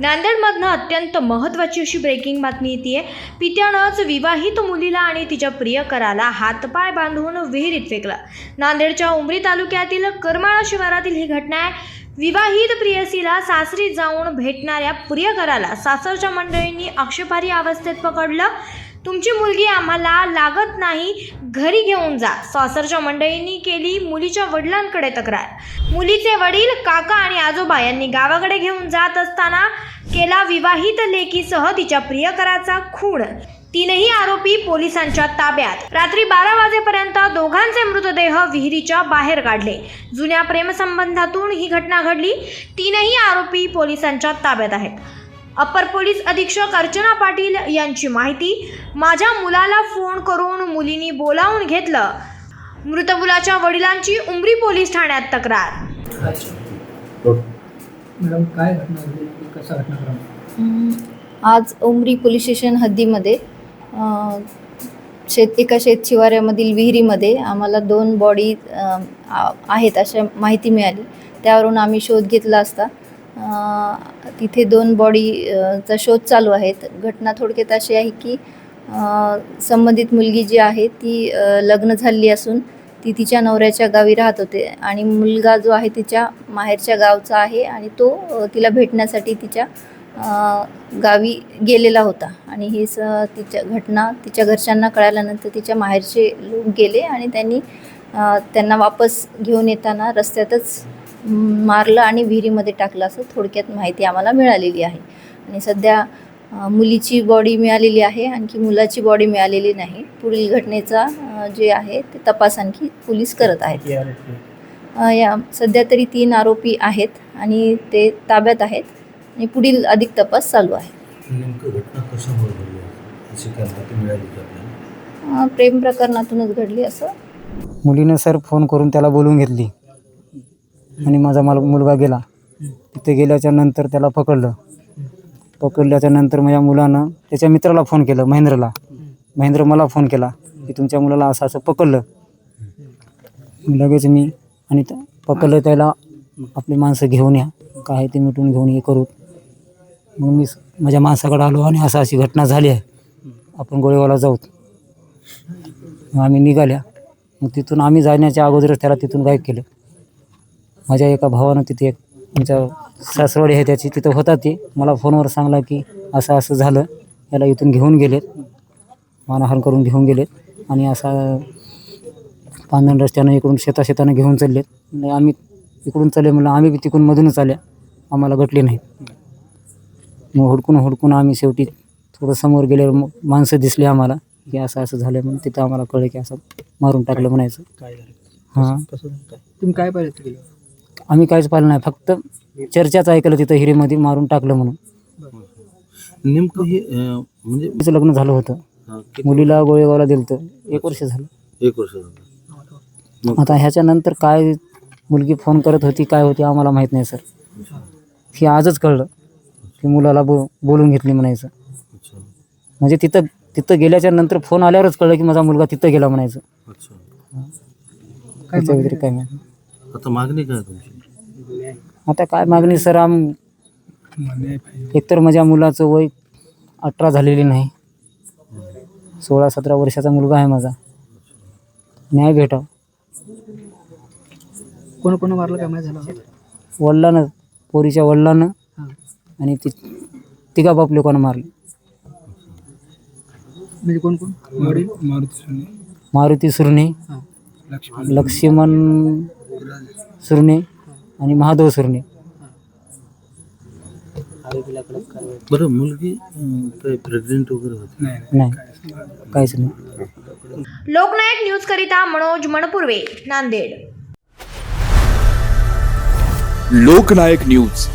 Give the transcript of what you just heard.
नांदेडमधनं अत्यंत महत्त्वाची अशी ब्रेकिंग बातमी येते आहे पित्यानंच विवाहित मुलीला आणि तिच्या प्रियकराला हातपाय बांधून विहिरीत फेकलं. नांदेडच्या उमरी तालुक्यातील करमाळा शिवारातील ही घटना आहे. विवाहित प्रियसीला सासरी जाऊन भेटणाऱ्या प्रियकराला सासरच्या मंडळींनी आक्षेपारी अवस्थेत पकडलं. तुमची मुलगी आम्हाला लागत नाही घरी घेऊन जा सासरच्या मंडळींनी केली मुलीच्या वडिलांकडे तक्रार. मुलीचे वडील काका आणि आजोबा यांनी गावाकडे घेऊन जात असताना केला विवाहित लेकीसह तिच्या प्रियकराचा खून तीनही आरोपी पोलिसांच्या ताब्यात. रात्री बारा वाजेपर्यंत दोघांचे मृतदेह विहिरीच्या बाहेर काढले. जुन्या प्रेमसंबंधातून ही घटना घडली. तीनही आरोपी पोलिसांच्या ताब्यात आहेत. अप्पर पोलीस अधीक्षक अर्चना पाटील यांची माहिती माझ्या मुलाला फोन करून मुलीनी बोलावून घेतलं. मृत मुलाच्या वडिलांची उमरी पोलीस ठाण्यात तक्रार. मॅडम काय घटना घडली? म्हणजे कसा घटनाक्रम आज उमरी पोलीस स्टेशन हद्दीमध्ये अ, शेत एका शेत शिवाऱ्यामधील विहिरीमध्ये आम्हाला दोन बॉडी अ, आ- आहेत अशा माहिती मिळाली. त्यावरून आम्ही शोध घेतला असता. अ, तिथे दोन बॉडी अ, चा शोध चालू आहेत घटना थोडक्यात अशी आहे की अ, संबंधित मुलगी जी आहे ती अ, लग्न झालेली असून ती तिच्या नवऱ्याच्या गावी राहत होते. आणि मुलगा जो आहे तिच्या माहेरच्या गावचा आहे आणि तो तिला भेटण्यासाठी तिच्या गावी गेलेला होता. आणि ही स तिच्या घटना तिच्या घरच्यांना कळाल्यानंतर तिच्या माहेरचे लोक गेले आणि त्यांनी त्यांना वापस घेऊन येताना रस्त्यातच मारलं आणि विहिरीमध्ये टाकलं असं थोडक्यात माहिती आम्हाला मिळालेली आहे. आणि सध्या मुलीची बॉडी मिळालेली आहे. आणखी मुलाची बॉडी मिळालेली नाही. पुढील घटनेचा जे आहे ते तपास आणखी पोलीस करत आहेत. या सध्या तरी तीन आरोपी आहेत आणि ते ताब्यात आहेत आणि पुढील अधिक तपास चालू आहे. प्रेम प्रकरणातूनच घडली असं? मुलीनं सर फोन करून त्याला बोलवून घेतली. आणि माझा माल मुलगा गेला. तिथे गेल्याच्यानंतर त्याला पकडलं. पकडल्याच्या नंतर माझ्या मुलानं त्याच्या मित्राला फोन केलं महेंद्रला. महेंद्र मला फोन केला. की तुमच्या मुलाला असं असं पकडलं. लगेच मी आणि पकडलं त्याला आपली माणसं घेऊन या. काय आहे ते मिटून घेऊन हे करू. मग मी माझ्या माणसाकडे आलो आणि असं अशी घटना झाली आहे. आपण गोळेवाला जाऊ. मग आम्ही निघाल्या. मग तिथून आम्ही जाण्याच्या अगोदरच त्याला तिथून गायब केलं. माझ्या एका भावानं तिथे एक आमच्या सासवडी आहे त्याची तिथं होता ते. मला फोनवर सांगला की असं असं झालं. याला इथून घेऊन गेलेत. मानहान करून घेऊन गेलेत. आणि असा पांधन रस्त्यानं इकडून शेता शेतानं घेऊन चाललेत. म्हणजे आम्ही इकडून चालले म्हणलं आम्ही बी तिकडून मधूनच आल्या. आम्हाला गटले नाहीत. मग हुडकून हुडकून आम्ही शेवटी थोडं समोर गेल्यावर मग माणसं दिसली आम्हाला की असं असं झालं म्हणून तिथं आम्हाला कळलं की असं मारून टाकलं म्हणायचं. काय झालं? हां. कसं काय? तुम्ही काय पाहिलं तिकडे? आम्ही काहीच पाहिलं नाही फक्त चर्चाच ऐकलं तिथं हिरीमध्ये मारून टाकलं म्हणून. नेमकं हे अं, म्हणजे तिचं लग्न झालं होतं. हा, किती- मुलीला गोळेगावला दिलं तर एक वर्ष झालं. एक वर्ष झालं. मग आता ह्याच्यानंतर काय मुलगी फोन करत होती काय होती आम्हाला माहीत नाही सर. हे आजच कळलं की मुलाला बो बोलून घेतली म्हणायचं. अच्छा. म्हणजे तिथं तिथं गेल्याच्यानंतर फोन आल्यावरच कळलं की माझा मुलगा तिथं गेला म्हणायचं. अच्छा. त्याच्या व्यतिरिक्त काय आता मागणी काय तुमची? आता काय मागणी सर आम एकतर माझ्या मुलाचं वय अठरा झालेली नाही. सोळा सतरा वर्षाचा मुलगा आहे माझा. न्याय भेटाव. कोण कोण मारलं? काय माहिती झालं? वडिलानं पोरीच्या वडिलानं आणि ती तिघा बाप लोकांना मारले? म्हणजे कोण कोण? वडील? मारुती मारुती सुरणे लक्ष्मण सुरणे आणि महादेव सुरणे. बरं मुलगी प्रेग्नेंट वगैरे होती? नाही काहीच नाही. लोकनायक न्यूज करिता मनोज मणपुर्वे नांदेड. लोकनायक न्यूज.